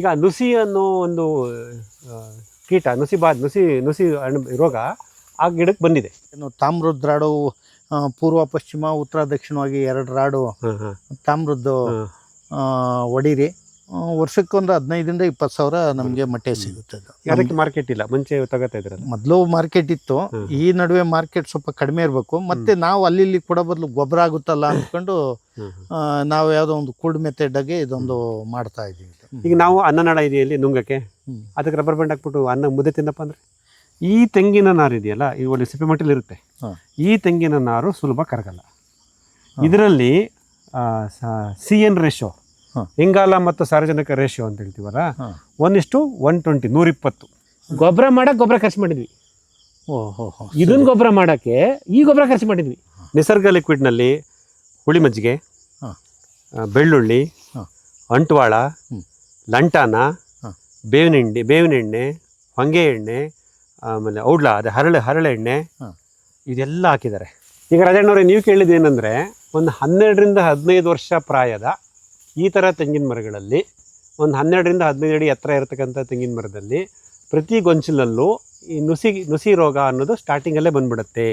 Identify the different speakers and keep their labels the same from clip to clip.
Speaker 1: ಈಗ ನುಸಿ ಅನ್ನೋ ಒಂದು ಕೀಟ ನುಸಿ ಬಾ ನುಸಿ ನುಸಿ ರೋಗ ಆ ಗಿಡಕ್ಕೆ ಬಂದಿದೆ.
Speaker 2: ಏನು ತಾಮ್ರದ ರಾಡು ಪೂರ್ವ ಪಶ್ಚಿಮ ಉತ್ತರ ದಕ್ಷಿಣವಾಗಿ ಎರಡು ರಾಡು ತಾಮ್ರದ್ದು ಒಡಿರಿ. ವರ್ಷಕ್ಕೊಂದು ಹದಿನೈದರಿಂದ ಇಪ್ಪತ್ತು ಸಾವಿರ ನಮಗೆ ಮೊಟ್ಟೆ ಸಿಗುತ್ತೆ ಅದು.
Speaker 1: ಅದಕ್ಕೆ ಮಾರ್ಕೆಟ್ ಇಲ್ಲ? ಮುಂಚೆ ತಗೋತಾ ಇದ್ರೆ
Speaker 2: ಮೊದಲು ಮಾರ್ಕೆಟ್ ಇತ್ತು. ಈ ನಡುವೆ ಮಾರ್ಕೆಟ್ ಸ್ವಲ್ಪ ಕಡಿಮೆ ಇರಬೇಕು. ಮತ್ತೆ ನಾವು ಅಲ್ಲಿ ಇಲ್ಲಿ ಕೊಡೋ ಬದಲು ಗೊಬ್ಬರ ಆಗುತ್ತಲ್ಲ ಅಂದ್ಕೊಂಡು
Speaker 1: ಹ್ಮ್.
Speaker 2: ಆ, ನಾವು ಯಾವುದೋ ಒಂದು ಕೂಡ್ ಮೆಥಡ್ ಆಗಿ ಇದೊಂದು ಮಾಡ್ತಾ ಇದ್ದೀವಿ. ಇದು.
Speaker 1: ಈಗ ನಾವು ಅನ್ನನಾಳ ಇದೆಯಲ್ಲಿ ನುಂಗಕ್ಕೆ ಅದಕ್ಕೆ ರಬ್ಬರ್ ಬ್ಯಾಂಡ್ ಹಾಕ್ಬಿಟ್ಟು ಅನ್ನ ಮುದ್ದೆ ತಿನ್ನಪ್ಪ ಅಂದ್ರೆ ಈ ತೆಂಗಿನ ನಾರು ಇದೆಯಲ್ಲ ಈ ಒಳ್ಳೆ ಸಿಪ್ಪೆ ಇರುತ್ತೆ. ಈ ತೆಂಗಿನ ನಾರು ಸುಲಭ ಕರಗಲ್ಲ. ಇದರಲ್ಲಿ ಸಿ ಎನ್ ರೇಷೋ ಇಂಗಾಲ ಮತ್ತು ಸಾರ್ವಜನಿಕ ರೇಷಿಯೋ ಅಂತ ಹೇಳ್ತೀವಲ್ಲ. ಒನ್ ಇಷ್ಟು ಒನ್ ಟ್ವೆಂಟಿ ನೂರಿಪ್ಪತ್ತು. ಗೊಬ್ಬರ ಮಾಡಕ್ಕೆ ಗೊಬ್ಬರ ಖರ್ಚು ಮಾಡಿದ್ವಿ. ಇದನ್ನ ಗೊಬ್ಬರ ಮಾಡೋಕ್ಕೆ ಈ ಗೊಬ್ಬರ ಖರ್ಚು ಮಾಡಿದ್ವಿ. ನಿಸರ್ಗ ಲಿಕ್ವಿಡ್ನಲ್ಲಿ ಹುಳಿ ಮಜ್ಜಿಗೆ ಬೆಳ್ಳುಳ್ಳಿ ಅಂಟ್ವಾಳ. ಲಂಟಾನ. ಬೇವಿನ ಎಣ್ಣೆ ಬೇವಿನ ಎಣ್ಣೆ ಹೊಂಗೆ ಎಣ್ಣೆ ಆಮೇಲೆ ಔಡ್ಲ ಅದೇ ಹರಳೆ ಹರಳೆ ಎಣ್ಣೆ ಇದೆಲ್ಲ ಹಾಕಿದ್ದಾರೆ. ಈಗ ರಾಜಣ್ಣವ್ರೆ ನೀವು ಕೇಳಿದ್ದು ಏನಂದರೆ ಒಂದು ಹನ್ನೆರಡರಿಂದ ಹದಿನೈದು ವರ್ಷ ಪ್ರಾಯದ ಈ ಥರ ತೆಂಗಿನ ಮರಗಳಲ್ಲಿ ಒಂದು ಹನ್ನೆರಡರಿಂದ ಹದಿನೈದು ಅಡಿ ಎತ್ತರ ಇರತಕ್ಕಂಥ ತೆಂಗಿನ ಮರದಲ್ಲಿ ಪ್ರತಿ ಗೊಂಚಲಲ್ಲೂ ಈ ನುಸಿ ನುಸಿ ರೋಗ ಅನ್ನೋದು ಸ್ಟಾರ್ಟಿಂಗಲ್ಲೇ ಬಂದ್ಬಿಡುತ್ತೆ.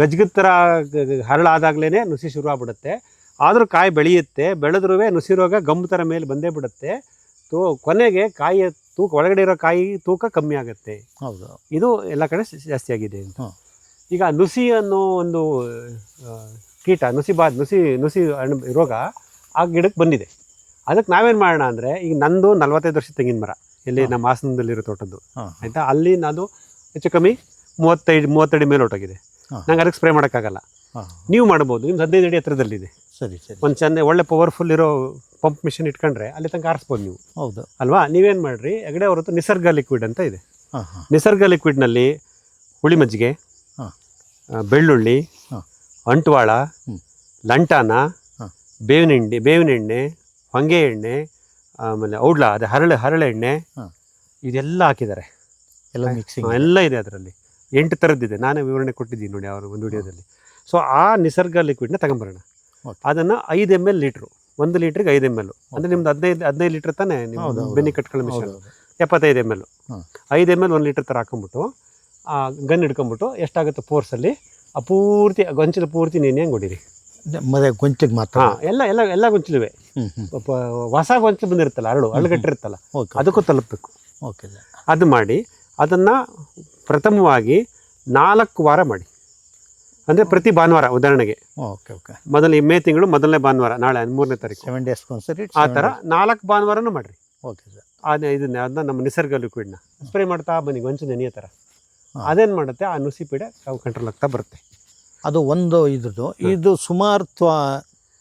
Speaker 2: ಗಜ್ಗತ್ತರ
Speaker 1: ಗಜ್ಗದ್ ಥರ ಹರಳಾದಾಗಲೇ ನುಸಿ ಶುರು ಆಗ್ಬಿಡುತ್ತೆ ಆದರೂ ಕಾಯಿ ಬೆಳೆಯುತ್ತೆ ಬೆಳೆದ್ರೂ ನುಸಿ ರೋಗ ಗಮ್ ಥರ ಮೇಲೆ ಬಂದೇ ಬಿಡುತ್ತೆ. ತೋ ಕೊನೆಗೆ ಕಾಯಿಯ ತೂಕ ಒಳಗಡೆ ಇರೋ ಕಾಯಿ ತೂಕ ಕಮ್ಮಿ ಆಗುತ್ತೆ.
Speaker 2: ಹೌದು.
Speaker 1: ಇದು ಎಲ್ಲ ಕಡೆ ಜಾಸ್ತಿ ಆಗಿದೆ ಅಂತ. ಈಗ ನುಸಿ ಅನ್ನೋ ಒಂದು ಕೀಟ ನುಸಿ ಬಾ ನುಸಿ ನುಸಿ ಹಣ್ಣು ರೋಗ ಆ ಗಿಡಕ್ಕೆ ಬಂದಿದೆ. ಅದಕ್ಕೆ ನಾವೇನು ಮಾಡೋಣ ಅಂದರೆ ಈಗ ನಂದು ನಲವತ್ತೈದು ವರ್ಷ ತೆಂಗಿನ ಮರ. ಇಲ್ಲಿ. ನಮ್ಮ ಹಾಸನದಲ್ಲಿರೋ ತೋಟದ್ದು. ಆಯಿತಾ? ಅಲ್ಲಿ ನಾನು ಹೆಚ್ಚು ಕಮ್ಮಿ ಮೂವತ್ತೈದು ಮೂವತ್ತಡಿ ಮೇಲೆ ಹೊಟ್ಟೋಗಿದೆ. ನಂಗೆ ಅದಕ್ಕೆ ಸ್ಪ್ರೇ ಮಾಡೋಕ್ಕಾಗಲ್ಲ. ನೀವು ಮಾಡ್ಬೋದು. ನಿಮ್ದು ಹದಿನೈದು ಅಡಿ ಹತ್ರದಲ್ಲಿದೆ.
Speaker 2: ಸರಿ ಸರಿ.
Speaker 1: ಒಂದು ಚೆಂದ ಒಳ್ಳೆ ಪವರ್ಫುಲ್ ಇರೋ ಪಂಪ್ ಮಿಷಿನ್ ಇಟ್ಕೊಂಡ್ರೆ ಅಲ್ಲಿ ತನಕ ಆರಿಸ್ಬೋದು ನೀವು.
Speaker 2: ಹೌದು.
Speaker 1: ಅಲ್ವಾ? ನೀವೇನು ಮಾಡಿರಿ? ಹೆಗಡೆ ಹೊರತು ನಿಸರ್ಗ ಲಿಕ್ವಿಡ್ ಅಂತ ಇದೆ.
Speaker 2: ಹಾಂ ಹಾಂ.
Speaker 1: ನಿಸರ್ಗ ಲಿಕ್ವಿಡ್ನಲ್ಲಿ ಹುಳಿ ಮಜ್ಜಿಗೆ
Speaker 2: ಹಾ.
Speaker 1: ಬೆಳ್ಳುಳ್ಳಿ ಅಂಟ್ವಾಳ ಲಂಟಾನ. ಬೇವಿನ ಎಣ್ಣೆ ಬೇವಿನ ಎಣ್ಣೆ ಹೊಂಗೆ ಎಣ್ಣೆ ಆಮೇಲೆ ಔಡ್ಲ ಅದೇ ಹರಳೆ ಹರಳೆ ಎಣ್ಣೆ ಇದೆಲ್ಲ ಹಾಕಿದ್ದಾರೆ.
Speaker 2: ಎಲ್ಲ ಮಿಕ್ಸಿಂಗ್
Speaker 1: ಎಲ್ಲ ಇದೆ ಅದರಲ್ಲಿ. ಎಂಟು ಥರದ್ದಿದೆ. ನಾನೇ ವಿವರಣೆ ಕೊಟ್ಟಿದ್ದೀನಿ ನೋಡಿ ಅವರು ಒಂದು ವಿಡಿಯೋದಲ್ಲಿ. ಸೊ ಆ ನಿಸರ್ಗ ಲಿಕ್ವಿಡ್ನ ತಗೊಂಬರೋಣ. ಅದನ್ನು ಐದು ಎಂ ಎಲ್ ಲೀಟ್ರು. ಒಂದು ಲೀಟ್ರಿಗೆ ಐದು ಎಂ ಎಲ್ ಅಂದರೆ ನಿಮ್ದು ಹದಿನೈದು ಹದಿನೈದು ಲೀಟ್ರ್ ತಾನೇ ನಿಮ್ಮ ಬೆನ್ನಿ ಕಟ್ಕೊಳ್ಳೋ ಮಿಷನ್ ಎಪ್ಪತ್ತೈದು ಎಂ ಎಲ್. ಐದು ಎಂ ಎಲ್ ಒಂದು ಲೀಟ್ರ್ ಥರ ಹಾಕೊಂಬಿಟ್ಟು ಆ ಗನ್ ಹಿಡ್ಕೊಂಬಿಟ್ಟು ಎಷ್ಟಾಗುತ್ತೆ ಫೋರ್ಸಲ್ಲಿ ಆ ಪೂರ್ತಿ ಗೊಂಚಲು ಪೂರ್ತಿ ನೀನು ಹೆಂಗೆ ಹೊಡೀರಿ?
Speaker 2: ಮತ್ತೆ ಗೊಂಚಿಗೆ ಮಾತ್ರ?
Speaker 1: ಹಾಂ ಎಲ್ಲ ಎಲ್ಲ ಎಲ್ಲ ಗೊಂಚಲುವೆ. ಹೊಸ ಗೊಂಚಲು ಬಂದಿರುತ್ತಲ್ಲ ಅರಳು ಅರಳುಗಟ್ಟಿರುತ್ತಲ್ಲ
Speaker 2: ಓಕೆ
Speaker 1: ಅದಕ್ಕೂ ತಲುಪಬೇಕು.
Speaker 2: ಓಕೆ
Speaker 1: ಅದು ಮಾಡಿ ಅದನ್ನು ಪ್ರಥಮವಾಗಿ ನಾಲ್ಕು ವಾರ ಮಾಡಿ. ಅಂದರೆ ಪ್ರತಿ ಭಾನುವಾರ ಉದಾಹರಣೆಗೆ.
Speaker 2: Okay okay.
Speaker 1: ಮೊದಲ ಮೇ ತಿಂಗಳು ಮೊದಲನೇ ಭಾನುವಾರ ನಾಳೆ ಮೂರನೇ ತಾರೀಕು.
Speaker 2: ಸೆವೆನ್ ಡೇಸ್ ಒಂದ್ಸರಿ
Speaker 1: ಆ ಥರ ನಾಲ್ಕು ಭಾನುವಾರನೂ ಮಾಡಿರಿ.
Speaker 2: Okay sir.
Speaker 1: ಅದೇ ಇದನ್ನ ಅದನ್ನ ನಮ್ಮ ನಿಸರ್ಗ ಲಿಕ್ವಿಡ್ನ ಸ್ಪ್ರೇ ಮಾಡ್ತಾ ಬನ್ನಿ ಒಂಚು ನೆನೆಯೋ ಥರ. ಅದೇನು ಮಾಡುತ್ತೆ? ಆ ನುಸಿ ಪೀಡೆ ಕಂಟ್ರೋಲ್ ಆಗ್ತಾ ಬರುತ್ತೆ.
Speaker 2: ಅದು ಒಂದು ಇದ್ರದ್ದು. ಇದು ಸುಮಾರು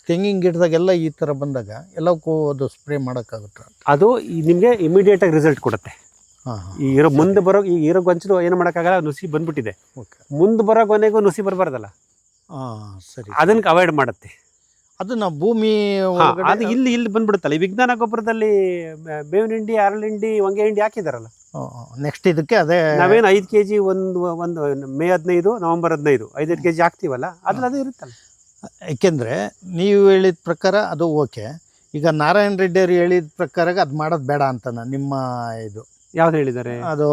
Speaker 2: ತೆಂಗಿನ ಗಿಡದಾಗೆಲ್ಲ ಈ ಥರ ಬಂದಾಗ ಎಲ್ಲಕ್ಕೂ ಅದು ಸ್ಪ್ರೇ ಮಾಡೋಕ್ಕಾಗುತ್ತೆ?
Speaker 1: ಅದು ನಿಮಗೆ ಇಮಿಡಿಯೇಟಾಗಿ ರಿಸಲ್ಟ್ ಕೊಡುತ್ತೆ.
Speaker 2: ಹಾಂ ಹಾಂ
Speaker 1: ಈ ಇರೋ ಮುಂದೆ ಬರೋ ಈಗ ಇರೋ ಗೊಂಚಲು ಏನು ಮಾಡೋಕ್ಕಾಗಲ್ಲ ನುಸಿ ಬಂದ್ಬಿಟ್ಟಿದೆ.
Speaker 2: ಓಕೆ.
Speaker 1: ಮುಂದೆ ಬರೋ ಕೊನೆಗೂ ನುಸಿ ಬರಬಾರ್ದಲ್ಲ.
Speaker 2: ಸರಿ.
Speaker 1: ಅದನ್ನ ಅವಾಯ್ಡ್ ಮಾಡುತ್ತೆ.
Speaker 2: ಅದು ನಾವು ಭೂಮಿ
Speaker 1: ಅದು ಇಲ್ಲಿ ಇಲ್ಲಿ ಬಂದ್ಬಿಡುತ್ತಲ್ಲ. ಈ ವಿಜ್ಞಾನ ಗೊಬ್ಬರದಲ್ಲಿ ಬೇವಿನ ಹಿಂಡಿ ಅರಳು ಹಿಂಡಿ ಹೊಂಗೆ ಹಿಂಡಿ ಹಾಕಿದಾರಲ್ಲ
Speaker 2: ನೆಕ್ಸ್ಟ್ ಇದಕ್ಕೆ ಅದೇ
Speaker 1: ನಾವೇನು ಐದು ಕೆ ಜಿ ಒಂದು ಒಂದು ಮೇ ಹದಿನೈದು ನವಂಬರ್ ಹದಿನೈದು ಐದೈದು ಕೆ ಜಿ ಹಾಕ್ತೀವಲ್ಲ? ಅದ್ರಲ್ಲಿ ಅದು ಇರುತ್ತಲ್ಲ.
Speaker 2: ಏಕೆಂದರೆ ನೀವು ಹೇಳಿದ ಪ್ರಕಾರ ಅದು ಓಕೆ. ಈಗ ನಾರಾಯಣ ರೆಡ್ಡಿ ಅವರು ಹೇಳಿದ ಪ್ರಕಾರ ಅದು ಮಾಡೋದು ಬೇಡ ಅಂತ ನಿಮ್ಮ ಇದು.
Speaker 1: ಯಾವ್ದು ಹೇಳಿದ್ದಾರೆ?
Speaker 2: ಅದು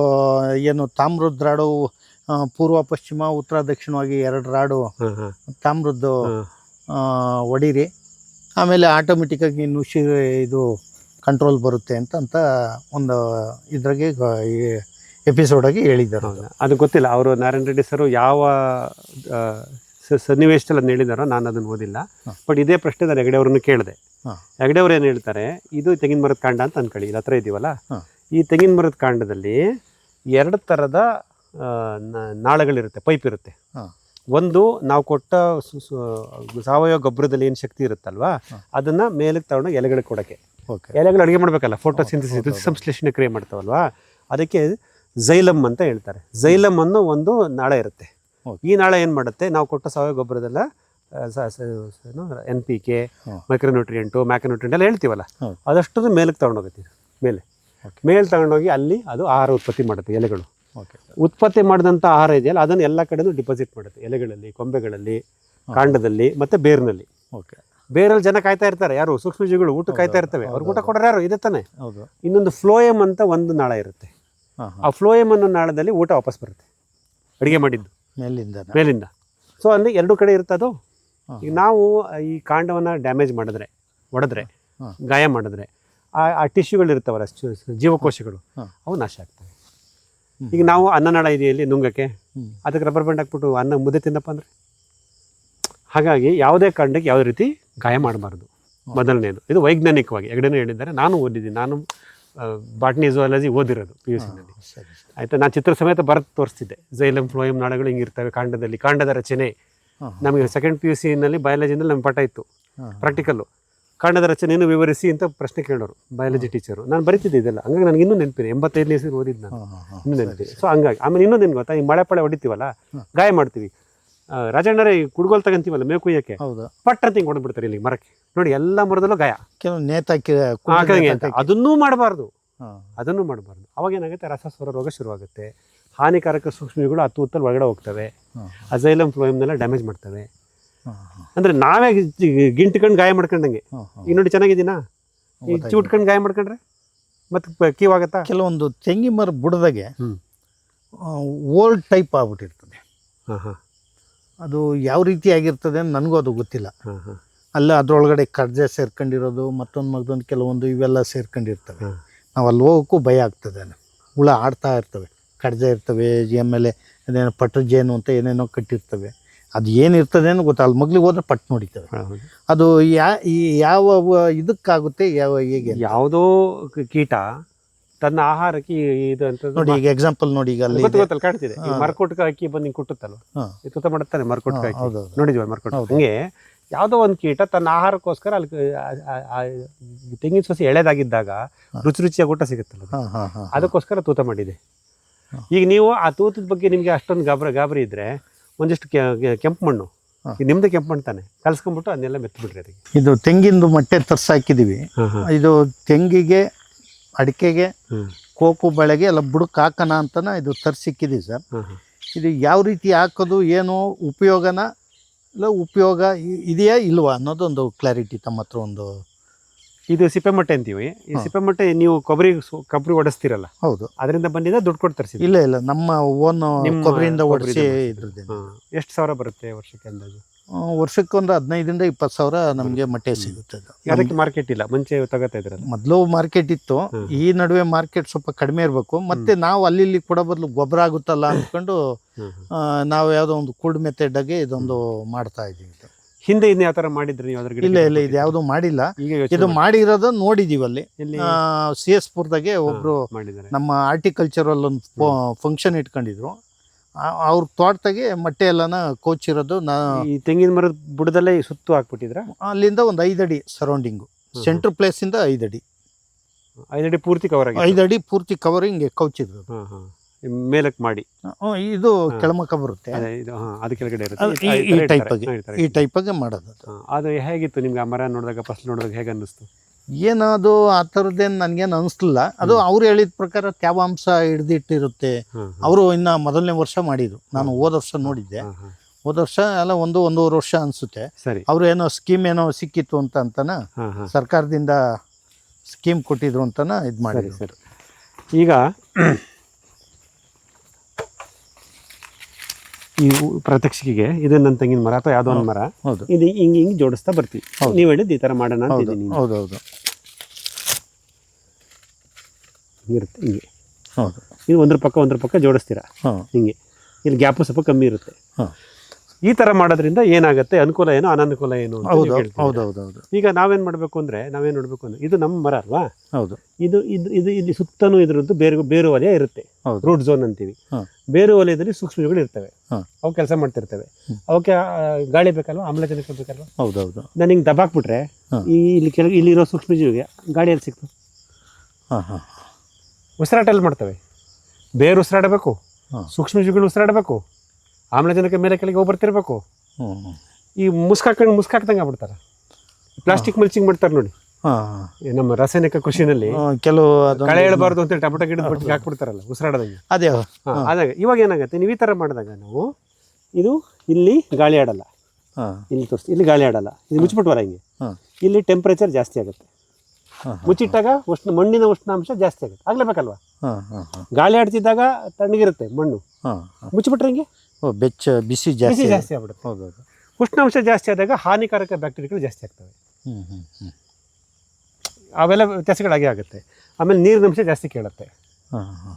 Speaker 2: ಏನು ತಾಮ್ರದ ರಾಡು ಪೂರ್ವ ಪಶ್ಚಿಮ ಉತ್ತರ ದಕ್ಷಿಣವಾಗಿ ಎರಡು ರಾಡು ತಾಮ್ರದ್ದು ಹೊಡೀರಿ ಆಮೇಲೆ ಆಟೋಮೆಟಿಕ್ಕಾಗಿ ನುಸಿ ಇದು ಕಂಟ್ರೋಲ್ ಬರುತ್ತೆ ಅಂತ ಅಂತ ಒಂದು ಇದ್ರಾಗೆ ಎಪಿಸೋಡಾಗಿ ಹೇಳಿದ್ದಾರೆ. ಅದು.
Speaker 1: ಗೊತ್ತಿಲ್ಲ. ಅವರು ನಾರಾಯಣ ರೆಡ್ಡಿ ಸರ್ ಯಾವ ಸನ್ನಿವೇಶದಲ್ಲಿ ಅದನ್ನ ಹೇಳಿದಾರೋ ನಾನು ಅದನ್ನು ಓದಿಲ್ಲ. ಬಟ್ ಇದೇ ಪ್ರಶ್ನೆ ನಾನು ಹೆಗಡೆ ಅವ್ರನ್ನು ಕೇಳಿದೆ. ಹೆಗಡೆ ಅವ್ರು ಏನು ಹೇಳ್ತಾರೆ? ಇದು ತೆಂಗಿನ ಮರದ ಕಾಂಡ ಅಂತ ಅನ್ಕೊಳ್ಳಿ. ಇಲ್ಲಿ ಹತ್ರ ಇದೀವಲ್ಲ?
Speaker 2: ಹಾ.
Speaker 1: ಈ ತೆಂಗಿನ ಮರದ ಕಾಂಡದಲ್ಲಿ ಎರಡು ಥರದ ನಾಳಗಳಿರುತ್ತೆ ಪೈಪ್ ಇರುತ್ತೆ. ಒಂದು ನಾವು ಕೊಟ್ಟ ಸಾವಯವ ಗೊಬ್ಬರದಲ್ಲಿ ಏನು ಶಕ್ತಿ ಇರುತ್ತಲ್ವಾ? ಅದನ್ನು ಮೇಲಕ್ಕೆ ತಗೊಂಡು ಎಲೆಗಳಿಗೆ ಕೊಡಕ್ಕೆ
Speaker 2: ಓಕೆ.
Speaker 1: ಎಲೆಗಳು ಅಡುಗೆ ಮಾಡಬೇಕಲ್ಲ ಫೋಟೋಸಿಂಥಸಿಸ್
Speaker 2: ಹೌದು, ಹೌದು.
Speaker 1: ಸಂಶ್ಲೇಷಣೆ ಕ್ರಿಯೆ ಮಾಡ್ತಾವಲ್ವಾ? ಅದಕ್ಕೆ ಝೈಲಮ್ ಅಂತ ಹೇಳ್ತಾರೆ. ಝೈಲಮ್ ಅನ್ನೋ ಒಂದು ನಾಳೆ ಇರುತ್ತೆ. ಈ ನಾಳ ಏನು ಮಾಡುತ್ತೆ? ನಾವು ಕೊಟ್ಟ ಸಾವಯವ ಗೊಬ್ಬರದೆಲ್ಲ N P K. Micronutrient macronutrient ಎಲ್ಲ ಹೇಳ್ತೀವಲ್ಲ. ಅದಷ್ಟು ಮೇಲಕ್ಕೆ ತಗೊಂಡೋಗುತ್ತೆ ಮೇಲೆ. ಮೇಲೆ ತಗೊಂಡೋಗಿ ಅಲ್ಲಿ ಅದು ಆಹಾರ ಉತ್ಪತ್ತಿ ಮಾಡುತ್ತೆ ಎಲೆಗಳು.
Speaker 2: ಓಕೆ
Speaker 1: ಉತ್ಪತ್ತಿ ಮಾಡಿದಂಥ ಆಹಾರ ಇದೆಯಲ್ಲ ಅದನ್ನು ಎಲ್ಲ ಕಡೆನೂ ಡಿಪಾಸಿಟ್ ಮಾಡುತ್ತೆ. ಎಲೆಗಳಲ್ಲಿ ಕೊಂಬೆಗಳಲ್ಲಿ ಕಾಂಡದಲ್ಲಿ ಮತ್ತು ಬೇರಿನಲ್ಲಿ.
Speaker 2: ಓಕೆ
Speaker 1: ಬೇರಲ್ಲಿ ಜನ ಕಾಯ್ತಾ ಇರ್ತಾರೆ ಯಾರು ಸೂಕ್ಷ್ಮಜೀವಿಗಳು ಊಟ ಕಾಯ್ತಾ ಇರ್ತವೆ. ಅವ್ರಿಗೆ ಊಟ ಕೊಡೋರು ಯಾರು? ಇದೆ ತಾನೆ. ಇನ್ನೊಂದು ಫ್ಲೋಯಮ್ ಅಂತ ಒಂದು ನಾಳ ಇರುತ್ತೆ. ಆ ಫ್ಲೋಯಮ್ ಅನ್ನೋ ನಾಳದಲ್ಲಿ ಊಟ ವಾಪಸ್ ಬರುತ್ತೆ. ಅಡುಗೆ ಮಾಡಿದ್ದು.
Speaker 2: ಮೇಲಿಂದ.
Speaker 1: ಮೇಲಿಂದ. ಸೊ ಅಲ್ಲಿ ಎರಡು ಕಡೆ ಇರುತ್ತೆ ಅದು? ಈಗ ನಾವು ಈ ಕಾಂಡವನ್ನು ಡ್ಯಾಮೇಜ್ ಮಾಡಿದ್ರೆ ಹೊಡೆದ್ರೆ ಗಾಯ ಮಾಡಿದ್ರೆ ಆ ಆ ಟಿಶ್ಯೂಗಳು ಇರ್ತಾವಲ್ಲ ಜೀವಕೋಶಗಳು ಅವು ನಾಶ ಆಗ್ತವೆ. ಈಗ ನಾವು ಅನ್ನನಾಳ ಇದೆಯಲ್ಲಿ ನುಂಗಕ್ಕೆ ಅದಕ್ಕೆ ರಬ್ಬರ್ ಬ್ಯಾಂಡ್ ಹಾಕ್ಬಿಟ್ಟು ಅನ್ನ ಮುದ್ದೆ ತಿನ್ನಪ್ಪ ಅಂದರೆ? ಹಾಗಾಗಿ ಯಾವುದೇ ಕಾಂಡಕ್ಕೆ ಯಾವುದೇ ರೀತಿ ಗಾಯ ಮಾಡಬಾರ್ದು. ಮೊದಲನೇದು. ಇದು ವೈಜ್ಞಾನಿಕವಾಗಿ ಎರಡನೇ ಹೇಳಿದ್ದಾರೆ ನಾನು ಓದಿದ್ದೀನಿ. ನಾನು ಬಾಟ್ನಿ ಝುವಾಲಜಿ ಓದಿರೋದು ಪಿ ಯು ಸಿನಲ್ಲಿ ಆಯಿತಾ? ನಾನು ಚಿತ್ರ ಸಮೇತ ಬರೆದು ತೋರಿಸ್ತಿದ್ದೆ. ಜೈಲಂ ಫ್ಲೋಯಂ ನಾಳಗಳು ಹಿಂಗಿರ್ತವೆ ಕಾಂಡದಲ್ಲಿ ಕಾಂಡದ ರಚನೆ. ನಮಗೆ ಸೆಕೆಂಡ್ ಪಿ ಯು ಸಿನಲ್ಲಿ ಬಯಾಲಜಿನಲ್ಲಿ ನಮ್ಮ ಪಾಠ ಇತ್ತು. ಪ್ರಾಕ್ಟಿಕಲ್ಲು ಕಾಂಡದ ರಚನೆಯನ್ನು ವಿವರಿಸಿ ಅಂತ ಪ್ರಶ್ನೆ ಕೇಳೋರು ಬಯಾಲಜಿ ಟೀಚರು ನಾನು ಬರಿತಿದ್ದೆ ಇದೆಲ್ಲ. ಹಂಗಾಗಿ ನನಗೆ ಇನ್ನೂ ನೆನಪಿದೆ. ಎಂಬತ್ತೈದನೇ ಇಸ್ವಿ ಓದಿದ್ದು ನಾನು. ಇನ್ನೂ ನೆನಪಿದೆ. ಸೊ ಹಂಗಾಗಿ ಆಮೇಲೆ ಇನ್ನೊಂದು ಏನು ಗೊತ್ತಾ? ಈ ಮಳೆ ಪಳೆ ಹೊಡಿತೀವಲ್ಲ ಗಾಯ ಮಾಡ್ತೀವಿ. ರಾಜಣ್ಣರೇ ಈ ಕುಡ್ಗೋಲ್ ತಗಂತೀವಲ್ಲ ಮೇ ಕುಯ್ಯಕ್ಕೆ?
Speaker 2: ಹೌದು.
Speaker 1: ಪಟ್ಟ ಅಂತ ಹಿಂಗೆ ಹೊಡೆದ್ಬಿಡ್ತಾರೆ ಇಲ್ಲಿ ಮರಕ್ಕೆ. ನೋಡಿ ಎಲ್ಲ ಮರದಲ್ಲೂ ಗಾಯ.
Speaker 2: ಕೆಲವು ನೇತಾಕಿ
Speaker 1: ಅದನ್ನೂ ಮಾಡಬಾರ್ದು. ಅದನ್ನು ಮಾಡಬಾರ್ದು. ಅವಾಗ ಏನಾಗುತ್ತೆ? ರಸಸ್ವರ ರೋಗ ಶುರುವಾಗುತ್ತೆ. ಹಾನಿಕಾರಕ ಸೂಕ್ಷ್ಮಗಳು ಹತ್ತು ಹುತ್ತಲ್ಲಿ ಒಳಗಡೆ ಹೋಗ್ತವೆ.
Speaker 2: ಅಜೈಲಂ
Speaker 1: ಅಜೈಲಮ್ ಫ್ಲೋಯಮ್ನೆಲ್ಲ ಡ್ಯಾಮೇಜ್ ಮಾಡ್ತವೆ. ಅಂದರೆ ನಾವೇ ಗಿಂಟ್ಕೊಂಡು ಗಾಯ ಮಾಡ್ಕೊಂಡಂಗೆ. ಈಗ ನೋಡಿ ಚೆನ್ನಾಗಿದ್ದೀನಾ. ಚೂಟ್ಕೊಂಡು ಗಾಯ ಮಾಡ್ಕೊಂಡ್ರೆ? ಮತ್ತೆ ಕೀವಾಗತ್ತಾ?
Speaker 2: ಕೆಲವೊಂದು ತೆಂಗಿ ಮರ ಬುಡದಾಗೆ ಓಲ್ಡ್ ಟೈಪ್ ಆಗ್ಬಿಟ್ಟಿರ್ತದೆ. ಅದು ಯಾವ ರೀತಿ ಆಗಿರ್ತದೆ ನನಗೂ ಅದು ಗೊತ್ತಿಲ್ಲ. ಅಲ್ಲ ಅದರೊಳಗಡೆ ಕಡ್ಜೆ ಸೇರ್ಕೊಂಡಿರೋದು ಮತ್ತೊಂದು ಮಗದೊಂದು ಕೆಲವೊಂದು ಇವೆಲ್ಲ ಸೇರ್ಕೊಂಡಿರ್ತವೆ. ನಾವು ಅಲ್ಲಿ ಹೋಗೋಕ್ಕೂ ಭಯ ಆಗ್ತದೆ ಹುಳ ಆಡ್ತಾ ಇರ್ತವೆ. ಕಡ್ಜೆ ಇರ್ತವೆ ಆಮೇಲೆ ಅದೇನೋ ಪಟ್ಟು ಜೇನು ಅಂತ ಏನೇನೋ ಕಟ್ಟಿರ್ತವೆ. ಅದು ಏನಿರ್ತದೆ ಅನ್ನೋ ಗೊತ್ತಲ್ಲ ಮಗ್ಲಿಗೆ ಹೋದ್ರೆ ಪಟ್ಟು ನೋಡಿತವೆ. ಅದು ಯಾ ಈ ಯಾವ ಇದಕ್ಕಾಗುತ್ತೆ ಯಾವ ಹೇಗೆ
Speaker 1: ಯಾವುದೋ ಕೀಟ ತನ್ನ ಆಹಾರಕ್ಕೆ ಇದು ಅಂತ
Speaker 2: ನೋಡಿ ಈಗ ಎಕ್ಸಾಂಪಲ್ ನೋಡಿ ಈಗ ಅಲ್ಲಿ
Speaker 1: ಗೊತ್ತು. ಗೊತ್ತಲ್ಲ ಕಾಣ್ತಿದೆ.
Speaker 2: ಹಾ.
Speaker 1: ಅಕ್ಕಿ ಬಂದು ಹಿಂಗೆ ಕುಟ್ಟುತ್ತಲ್ವ? ತುತ್ತ ಮಾಡುತ್ತಾನೆ ಮರ್ಕೊಟ್ಕ ಅಕ್ಕಿ. ನೋಡಿದ್ವಿ ಮರ್ಕೊಟ್ಕ?
Speaker 2: ಹೌದು.
Speaker 1: ಹಂಗೆ ಯಾವುದೋ ಒಂದು ಕೀಟ ತನ್ನ ಆಹಾರಕ್ಕೋಸ್ಕರ ಅಲ್ಲಿ ತೆಂಗಿನ ಸೊಸೆ ಎಳೆದಾಗಿದ್ದಾಗ. ರುಚಿ ರುಚಿಯಾಗಿ ಊಟ ಸಿಗುತ್ತಲ್ಲ ಅದಕ್ಕೋಸ್ಕರ ತೂತ ಮಾಡಿದೆ. ಈಗ ನೀವು ಆ ತೂತದ ಬಗ್ಗೆ ನಿಮಗೆ ಅಷ್ಟೊಂದು ಗಾಬರಿ ಗಾಬರಿ ಇದ್ರೆ ಒಂದಿಷ್ಟು ಕೆಂಪು ಮಣ್ಣು. ನಿಮ್ದೇ ಕೆಂಪು ಮಣ್ಣು ತಾನೆ. ಕಲ್ಸ್ಕೊಂಡ್ಬಿಟ್ಟು ಅದನ್ನೆಲ್ಲ ಮೆತ್ಬಿಡ್ರಿ ಅದಕ್ಕೆ.
Speaker 2: ಇದು ತೆಂಗಿಂದು ಮೊಟ್ಟೆ ಹಾಕಿದೀವಿ. ಇದು ತೆಂಗಿಗೆ ಅಡಿಕೆಗೆ ಕೋಕು ಬಳೆಗೆ ಎಲ್ಲ ಬುಡಕ್ಕೆ ಹಾಕೋಣ ಅಂತನ ಇದು ತರ್ಸಿಕ್ಕಿದ್ದೀವಿ ಸರ್. ಇದು ಯಾವ ರೀತಿ ಹಾಕೋದು ಏನು ಉಪಯೋಗನ ಇಲ್ಲ ಉಪಯೋಗ ಇದೆಯಾ ಇಲ್ವಾ ಅನ್ನೋದೊಂದು ಕ್ಲಾರಿಟಿ ತಮ್ಮ ಹತ್ರ ಒಂದು
Speaker 1: ಇದು ಸಿಪ್ಪೆ ಮಟ್ಟೆ ಅಂತೀವಿ. ಈ
Speaker 2: ಸಿಪ್ಪೆ
Speaker 1: ಮಟ್ಟೆ ನೀವು ಕೊಬ್ಬರಿ ಕೊಬ್ಬರಿ ಒಡಿಸ್ತಿರಲ್ಲ
Speaker 2: ಹೌದು.
Speaker 1: ಅದರಿಂದ ಬಂದಿದ್ದ ದುಡ್ಡು ಕೊಡ್ತಾರೆ ತರಿಸಿ
Speaker 2: ಇಲ್ಲ ಇಲ್ಲ ನಮ್ಮ ಓನ್
Speaker 1: ನಿಮ್ಮ
Speaker 2: ಕೊಬ್ಬರಿಯಿಂದ ಒಡಿಸಿ
Speaker 1: ಎಷ್ಟು ಸಾವಿರ ಬರುತ್ತೆ ವರ್ಷಕ್ಕೆ ಅಂದಾಜು?
Speaker 2: ವರ್ಷಕ್ಕೊಂದು ಹದಿನೈದರಿಂದ ಇಪ್ಪತ್ತು ಸಾವಿರ ನಮಗೆ ಮಟ್ಟೆ ಸಿಗುತ್ತೆ ಅದು.
Speaker 1: ಅದಕ್ಕೆ ಮಾರ್ಕೆಟ್ ಇಲ್ಲ ಮುಂಚೆ ತಗೋತಾ ಇದ್ರೆ
Speaker 2: ಮೊದಲು ಮಾರ್ಕೆಟ್ ಇತ್ತು. ಈ ನಡುವೆ ಮಾರ್ಕೆಟ್ ಸ್ವಲ್ಪ ಕಡಿಮೆ ಇರಬೇಕು. ಮತ್ತೆ ನಾವು ಅಲ್ಲಿ ಇಲ್ಲಿ ಕೊಡೋ ಬದಲು ಗೊಬ್ಬರ ಆಗುತ್ತಲ್ಲ ಅಂದ್ಕೊಂಡು ನಾವು ಯಾವುದೋ ಒಂದು ಕೂಡ್ ಮೆಥಡ್ ಆಗಿ ಇದೊಂದು ಮಾಡ್ತಾ ಇದ್ದೀವಿ. ಇದು.
Speaker 1: ಹಿಂದೆ ಇನ್ನು ಯಾವ ತರ ಮಾಡಿದ್ರಿ ನೀವು ಅದ್ರ
Speaker 2: ಇಲ್ಲ ಇಲ್ಲ ಇದು ಯಾವುದು ಮಾಡಿಲ್ಲ.
Speaker 1: ಈಗ
Speaker 2: ಇದು
Speaker 1: ಮಾಡಿರೋದನ್ನ ಮಾಡಿ.
Speaker 2: ಮಾಡಿರೋದು ನೋಡಿದೀವಿ ಅಲ್ಲಿ. ಸಿ ಎಸ್ ಪುರದಾಗೆ ಒಬ್ರು
Speaker 1: ಮಾಡಿದ್ದಾರೆ.
Speaker 2: ನಮ್ಮ ಆರ್ಟಿಕಲ್ಚರಲ್ ಒಂದು ಫಂಕ್ಷನ್ ಇಟ್ಕೊಂಡಿದ್ರು. ಆ- ಅವ್ರ ತೋಟದಾಗೆ ಮೊಟ್ಟೆ ಎಲ್ಲನ ಕೋಚಿರೋದು ನಾ
Speaker 1: ಈ ತೆಂಗಿನ ಮರದ ಬುಡದಲ್ಲೇ ಈ ಸುತ್ತು ಹಾಕ್ಬಿಟ್ಟಿದ್ರ?
Speaker 2: ಅಲ್ಲಿಂದ ಒಂದು ಐದಡಿ ಸರೌಂಡಿಂಗು ಸೆಂಟ್ರ್ ಪ್ಲೇಸಿಂದ ಐದಡಿ
Speaker 1: ಐದಡಿ ಪೂರ್ತಿ ಕವರ್ ಆಗಿದೆ
Speaker 2: ಐದಡಿ ಪೂರ್ತಿ ಕವರಿಂಗ್ ಕೌಚಿದ್ರು
Speaker 1: ಹಾ ಹಾ. ಮೇಲಕ್ಕೆ ಮಾಡಿ.
Speaker 2: ಇದು ಕೆಳಮುಖ ಬರುತ್ತೆ.
Speaker 1: ಅದೇ ಇದು ಹಾ ಅದು ಕೆಳಗಡೆ ಇರುತ್ತೆ.
Speaker 2: ಈ-
Speaker 1: ಟೈಪ್
Speaker 2: ಈ. ಟೈಪಾಗೆ ಮಾಡೋದು ಅದು.
Speaker 1: ಹೇಗಿತ್ತು ನಿಮ್ಗೆ ಆ ಮರ ನೋಡಿದಾಗ ಫಸ್ಟ್ ನೋಡಿದಾಗ ಹೇಗೆ ಅನ್ನಿಸ್ತು?
Speaker 2: ಏನದು ಆ ಥರದ್ದೇನು ನನಗೇನು ಅನಿಸ್ಲಿಲ್ಲ. ಅದು ಅವ್ರು ಹೇಳಿದ ಪ್ರಕಾರ ತ್ಯಾವಾಂಶ ಹಿಡ್ದಿಟ್ಟಿರುತ್ತೆ. ಅವರು ಇನ್ನ ಮೊದಲನೇ ವರ್ಷ ಮಾಡಿದ್ರು. ನಾನು ಹೋದ ವರ್ಷ ನೋಡಿದ್ದೆ. ಹೋದ ವರ್ಷ ಎಲ್ಲ ಒಂದು ಒಂದೂವರೆ ವರ್ಷ ಅನಿಸುತ್ತೆ.
Speaker 1: ಸರಿ.
Speaker 2: ಅವರು ಏನೋ ಸ್ಕೀಮ್ ಏನೋ ಸಿಕ್ಕಿತ್ತು ಅಂತ ಅಂತನ ಸರ್ಕಾರದಿಂದ ಸ್ಕೀಮ್ ಕೊಟ್ಟಿದ್ರು ಅಂತನ ಇದು ಮಾಡಿದ್ರು.
Speaker 1: ಸರಿ. ಈಗ ಈ ಪ್ರತ್ಯಕ್ಷಿಗೆ ಪ್ರಾತ್ಯಕ್ಷಿಕೆಗೆ ಇದು ನನ್ನ ತೆಂಗಿನ ಮರ ಅಥವಾ ಯಾವುದೋ ಒಂದು ಮರ.
Speaker 2: ಹೌದು.
Speaker 1: ಇದು ಹಿಂಗೆ ಹಿಂಗೆ ಜೋಡಿಸ್ತಾ ಬರ್ತೀವಿ. ನೀವು ಹೇಳಿದ್ದು ಈ ಥರ ಮಾಡೋಣ ಅಂತ
Speaker 2: ಹೌದು
Speaker 1: ಇದ್ದೀನಿ
Speaker 2: ಹೌದು ಹೌದು.
Speaker 1: ಹಿಂಗಿರುತ್ತೆ ಹಿಂಗೆ.
Speaker 2: ಹೌದು.
Speaker 1: ಇದು ಒಂದ್ರ ಪಕ್ಕ ಒಂದ್ರ ಪಕ್ಕ ಜೋಡಿಸ್ತೀರಾ?
Speaker 2: ಹಾಂ.
Speaker 1: ಹಿಂಗೆ. ಇಲ್ಲಿ ಗ್ಯಾಪು ಸ್ವಲ್ಪ ಕಮ್ಮಿ ಇರುತ್ತೆ.
Speaker 2: ಹಾಂ.
Speaker 1: ಈ ತರ ಮಾಡೋದ್ರಿಂದ ಏನಾಗುತ್ತೆ? ಅನುಕೂಲ ಏನು ಅನನುಕೂಲ ಏನು
Speaker 2: ಹೌದು. ಹೌದು ಹೌದು ಹೌದು.
Speaker 1: ಈಗ ನಾವೇನ್ ಮಾಡಬೇಕು ಅಂದ್ರೆ ನಾವೇನ್ ನೋಡ್ಬೇಕು ಅಂದ್ರೆ ಇದು ನಮ್ಮ ಮರ ಅಲ್ವಾ?
Speaker 2: ಹೌದು.
Speaker 1: ಇದು ಇದು ಇದು ಇಲ್ಲಿ ಸುತ್ತನೂ ಇದ್ರದ್ದು ಬೇರು ಬೇರು ವಲಯ ಇರುತ್ತೆ. ರೂಟ್ ಝೋನ್ ಅಂತೀವಿ. ಬೇರು ವಲಯದಲ್ಲಿ ಸೂಕ್ಷ್ಮಜೀವಿಗಳು ಇರ್ತವೆ. ಅವು ಕೆಲಸ ಮಾಡ್ತಿರ್ತವೆ. ಅವಕ್ಕೆ ಗಾಳಿ ಬೇಕಲ್ವಾ? ಆಮ್ಲಜನಕ ಬೇಕಲ್ವಾ?
Speaker 2: ಹೌದು ಹೌದು.
Speaker 1: ನಾನು ಹಿಂಗೆ ದಬಾಕ್ಬಿಟ್ರೆ. ಈ ಇಲ್ಲಿ ಕೆಳಗೆ ಇಲ್ಲಿರೋ ಸೂಕ್ಷ್ಮಜೀವಿಗೆ ಗಾಳಿಯಲ್ಲಿ ಸಿಕ್ತು.
Speaker 2: ಹಾಂ ಹಾಂ.
Speaker 1: ಉಸಿರಾಟ ಎಲ್ಲಿ ಮಾಡ್ತವೆ. ಬೇರು ಉಸಿರಾಡಬೇಕು.
Speaker 2: ಸೂಕ್ಷ್ಮ
Speaker 1: ಸೂಕ್ಷ್ಮಜೀವಿಗಳು ಉಸಿರಾಡಬೇಕು. ಆಮ್ಲಜನಕ ಮೇಲೆ ಕೆಳಗೆ ಹೋಗಿ ಬರ್ತಿರ್ಬೇಕು ಈ ಮುಸ್ಕಾಕೊಂಡು ಮುಸ್ಕಾಕ್ದಂಗೆ ಆಗ್ಬಿಡ್ತಾರೆ. ಪ್ಲಾಸ್ಟಿಕ್ ಮಲ್ಚಿಂಗ್ ಮಾಡ್ತಾರೆ ನೋಡಿ. ನಮ್ಮ ರಾಸಾಯನಿಕ ಕೃಷಿನಲ್ಲಿ
Speaker 2: ಕೆಲವು
Speaker 1: ಕಳೆ ಹೇಳಬಾರ್ದು ಅಂತ ಟೊಮೆಟೊ ಗಿಡದ ಬಟ್ಟಿಗೆ ಹಾಕ್ಬಿಡ್ತಾರಲ್ಲ ಉಸಿರಾಡದಂಗೆ.
Speaker 2: ಅದೇ
Speaker 1: ಅದಾಗ ಆದಾಗ ಇವಾಗ ಏನಾಗುತ್ತೆ ನೀವು ಈ ಥರ ಮಾಡಿದಾಗ ನಾವು ಇದು ಇಲ್ಲಿ ಗಾಳಿ ಆಡಲ್ಲ. ಇಲ್ಲಿ ತೋರಿಸ್ತೀವಿ ಇಲ್ಲಿ ಗಾಳಿ ಆಡಲ್ಲ. ಇದು ಮುಚ್ಚಿಬಿಟ್ಟು ಬರ ಹಿಂಗೆ. ಇಲ್ಲಿ ಟೆಂಪ್ರೇಚರ್ ಜಾಸ್ತಿ ಆಗುತ್ತೆ. ಮುಚ್ಚಿಟ್ಟಾಗ ಉಷ್ಣ ಮಣ್ಣಿನ ಉಷ್ಣಾಂಶ ಜಾಸ್ತಿ ಆಗುತ್ತೆ. ಆಗ್ಲೇಬೇಕಲ್ವಾ? ಗಾಳಿ ಆಡ್ತಿದ್ದಾಗ ತಣ್ಣಗಿರುತ್ತೆ ಮಣ್ಣು. ಮುಚ್ಚಿಬಿಟ್ರೆ ಹಿಂಗೆ?
Speaker 2: ಓ ಬೆಚ್ಚ ಬಿಸಿ
Speaker 1: ಬಿಸಿ
Speaker 2: ಜಾಸ್ತಿ
Speaker 1: ಜಾಸ್ತಿ ಆಗ್ಬಿಡುತ್ತೆ.
Speaker 2: ಹೌದು ಹೌದು.
Speaker 1: ಉಷ್ಣಾಂಶ ಜಾಸ್ತಿ ಆದಾಗ ಹಾನಿಕಾರಕ ಬ್ಯಾಕ್ಟೀರಿಯಾಗಳು ಜಾಸ್ತಿ ಆಗ್ತವೆ.
Speaker 2: ಹ್ಞೂ ಹ್ಞೂ ಹ್ಞೂ
Speaker 1: ಅವೆಲ್ಲ ವ್ಯತ್ಯಾಸಗಳಾಗಿ ಆಗುತ್ತೆ. ಆಮೇಲೆ ನೀರಿನ ಅಂಶ ಜಾಸ್ತಿ ಕೇಳುತ್ತೆ.
Speaker 2: ಹಾಂ ಹಾಂ.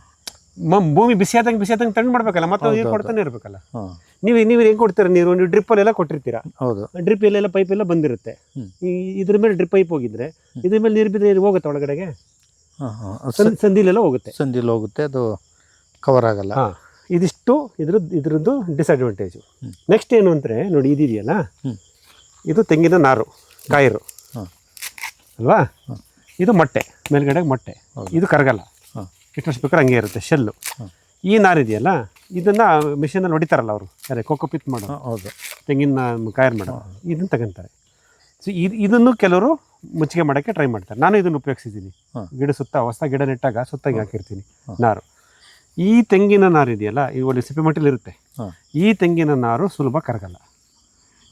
Speaker 1: ಮ- ಭೂಮಿ ಬಿಸಿ ಆದಂಗೆ ಬಿಸಿ ಆದಂಗೆ ತಣ್ಣು ಮಾಡ್ಬೇಕಲ್ಲ ಮತ್ತೆ ನೀರು ಕೊಡ್ತಾನೆ ಇರಬೇಕಲ್ಲ.
Speaker 2: ಹಾಂ.
Speaker 1: ನೀವು ನೀವು ಹೆಂಗೆ ಕೊಡ್ತೀರ ನೀರು? ನೀವು ಡ್ರಿಪ್ಪಲ್ಲೆಲ್ಲ ಕೊಟ್ಟಿರ್ತೀರಾ?
Speaker 2: ಹೌದು.
Speaker 1: ಡ್ರಿಪ್ ಎಲ್ಲೆಲ್ಲ ಪೈಪ್ ಎಲ್ಲ ಬಂದಿರುತ್ತೆ.
Speaker 2: ಹ್ಮ್.
Speaker 1: ಈ ಇದ್ರ ಮೇಲೆ ಡ್ರಿಪ್ ಪೈಪ್ ಹೋಗಿದ್ರೆ ಇದ್ರ ಮೇಲೆ ನೀರು ಬಿದ್ದರೆ ನೀರು ಹೋಗುತ್ತೆ ಒಳಗಡೆಗೆ?
Speaker 2: ಹಾಂ ಹಾಂ.
Speaker 1: ಸಂ- ಸಂದಿಲೆಲ್ಲ ಹೋಗುತ್ತೆ.
Speaker 2: ಸಂದಿಲ್ ಹೋಗುತ್ತೆ ಅದು ಕವರ್ ಆಗಲ್ಲ.
Speaker 1: ಹಾಂ. ಇದಿಷ್ಟು ಇದ್ರದ್ದು ಇದ್ರದ್ದು
Speaker 2: ಡಿಸ್ಅಡ್ವಾಂಟೇಜು.
Speaker 1: ನೆಕ್ಸ್ಟ್ ಏನು ಅಂದರೆ ನೋಡಿ ಇದಿದೆಯಲ್ಲ? ಇದು ತೆಂಗಿನ ನಾರು ಕಾಯಿರು. ಅಲ್ವಾ? ಇದು ಮೊಟ್ಟೆ ಮೇಲ್ಗಡೆ ಮೊಟ್ಟೆ. ಇದು ಕರಗಲ್ಲ. ಎಷ್ಟು ವರ್ಷ ಬೇಕಾದ್ರೆ ಹಂಗೆ ಇರುತ್ತೆ ಶೆಲ್ಲು. ಈ ನಾರಿದೆಯಲ್ಲ ಇದನ್ನು ಮಿಷಿನಲ್ಲಿ ಹೊಡಿತಾರಲ್ಲ ಅವರು. ಅದೇ ಕೋಕೋಪಿತ್ ಮಾಡೋ
Speaker 2: ಹಾಂ ಹೌದು.
Speaker 1: ತೆಂಗಿನ ಕಾಯರ್ ಮಾಡೋ ಇದನ್ನು ತಗೊಂತಾರೆ. ಸೊ ಇದು ಇದನ್ನು ಕೆಲವರು ಮುಚ್ಚಿಗೆ ಮಾಡೋಕ್ಕೆ ಟ್ರೈ ಮಾಡ್ತಾರೆ. ನಾನು ಇದನ್ನು ಉಪಯೋಗಿಸಿದ್ದೀನಿ. ಗಿಡ ಸುತ್ತ ಹೊಸ ಗಿಡ ನೆಟ್ಟಾಗ ಸುತ್ತಾಗಿ ಹಾಕಿರ್ತೀನಿ ನಾರು. ಈ ತೆಂಗಿನ ನಾರು ಇದೆಯಲ್ಲ ಇದು ಒಳ್ಳೆ ಸಿಪ್ಪೆ ಮಟ್ಟಿಲಿ ಇರುತ್ತೆ. ಈ ತೆಂಗಿನ ನಾರು ಸುಲಭ ಕರಗಲ್ಲ.